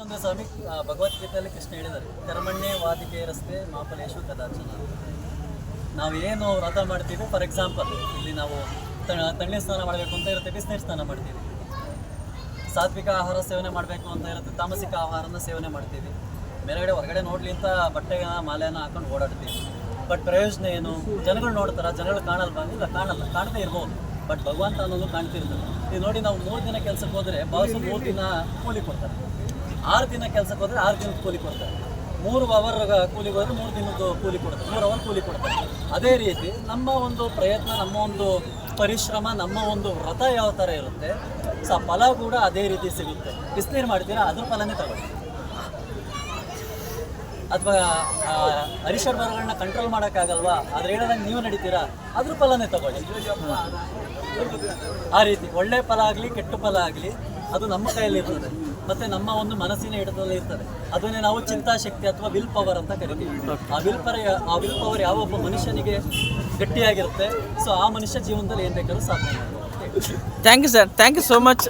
ಒಂದು ಸ್ವಾಮಿ ಭಗವದ್ಗೀತೆಯಲ್ಲಿ ಕೃಷ್ಣ ಹೇಳಿದ್ದಾರೆ, ಕರ್ಮಣ್ಣೆ ವಾದಿಕೆ ರಸ್ತೆ ಮಾಪಲೇಶು ಕದಾಚನ. ನಾವು ಏನು ವ್ರತ ಮಾಡ್ತೀವಿ ಫಾರ್ ಎಕ್ಸಾಂಪಲ್ ಇಲ್ಲಿ ನಾವು ತಣ್ಣೀರು ಸ್ನಾನ ಮಾಡಬೇಕು ಅಂತ ಇರುತ್ತೆ, ಬಿಸಿನೀರು ಸ್ನಾನ ಮಾಡ್ತೀವಿ. ಸಾತ್ವಿಕ ಆಹಾರ ಸೇವನೆ ಮಾಡಬೇಕು ಅಂತ ಇರುತ್ತೆ, ತಾಮಸಿಕ ಆಹಾರನ ಸೇವನೆ ಮಾಡ್ತೀವಿ. ಮೇಲ್ಗಡೆ ಹೊರಗಡೆ ನೋಡ್ಲಿ ಅಂತ ಬಟ್ಟೆನ ಮಾಲೆಯನ್ನು ಹಾಕೊಂಡು ಓಡಾಡ್ತೀವಿ. ಬಟ್ ಪ್ರಯೋಜನ ಏನು? ಜನಗಳು ನೋಡ್ತಾರ? ಜನಗಳು ಕಾಣಲ್ವಾ? ಇಲ್ಲ, ಕಾಣಲ್ಲ, ಕಾಣದೇ ಇರ್ಬೋದು. ಬಟ್ ಭಗವಂತ ಅನ್ನೋದು ಕಾಣ್ತಿರ್ತದೆ ಈಗ ನೋಡಿ ನಾವು ಮೂರು ದಿನ ಕೆಲಸಕ್ಕೆ ಹೋದರೆ ಬಾಸು ಮೂರು ದಿನ ಕೂಲಿ ಕೊಡ್ತಾರೆ. ಆರು ದಿನ ಕೆಲಸಕ್ಕೆ ಹೋದರೆ ಆರು ದಿನದ ಕೂಲಿ ಕೊಡ್ತಾರೆ. ಮೂರು ಅವರ್ ಕೂಲಿ ಹೋದ್ರೆ ಮೂರು ದಿನದ ಕೂಲಿ ಕೊಡ್ತಾರೆ ಮೂರು ಅವರ್ ಕೂಲಿ ಕೊಡ್ತಾರೆ. ಅದೇ ರೀತಿ ನಮ್ಮ ಒಂದು ಪ್ರಯತ್ನ ನಮ್ಮ ಒಂದು ಪರಿಶ್ರಮ ನಮ್ಮ ಒಂದು ವ್ರತ ಯಾವ ಥರ ಇರುತ್ತೆ? ಸೊ ಫಲ ಕೂಡ ಅದೇ ರೀತಿ ಸಿಗುತ್ತೆ. ಬಿಸಿನೀರು ಮಾಡ್ತೀರಾ? ಅದ್ರ ಫಲನೇ ತಗೊಳ್ಳಿ. ಅಥವಾ ಅರಿಷಡ್ ಬರಗಳನ್ನ ಕಂಟ್ರೋಲ್ ಮಾಡೋಕ್ಕಾಗಲ್ವಾ? ಅದ್ರ ಹೇಳೋದಂಗೆ ನೀವು ನಡೀತೀರಾ? ಅದ್ರ ಫಲನೇ ತಗೊಳ್ಳಿ. ಆ ರೀತಿ, ಒಳ್ಳೆ ಫಲ ಆಗಲಿ, ಕೆಟ್ಟ ಫಲ ಆಗಲಿ, ಅದು ನಮ್ಮ ಕೈಯಲ್ಲಿ ಇರ್ತದೆ. ಮತ್ತೆ ನಮ್ಮ ಒಂದು ಮನಸ್ಸಿನ ಹಿಡಿತದಲ್ಲಿ ಇರ್ತದೆ. ಅದನ್ನೇ ನಾವು ಚಿಂತಾಶಕ್ತಿ ಅಥವಾ ವಿಲ್ ಪವರ್ ಅಂತ ಕರಿತೀವಿ. ಆ ವಿಲ್ ಪವರ್ ಆ ವಿಲ್ ಪವರ್ ಯಾವ ಒಬ್ಬ ಮನುಷ್ಯನಿಗೆ ಗಟ್ಟಿಯಾಗಿರುತ್ತೆ, ಸೊ ಆ ಮನುಷ್ಯ ಜೀವನದಲ್ಲಿ ಏನು ಬೇಕಾದ್ರೂ ಸಾಧನೆ thank you sir thank you so much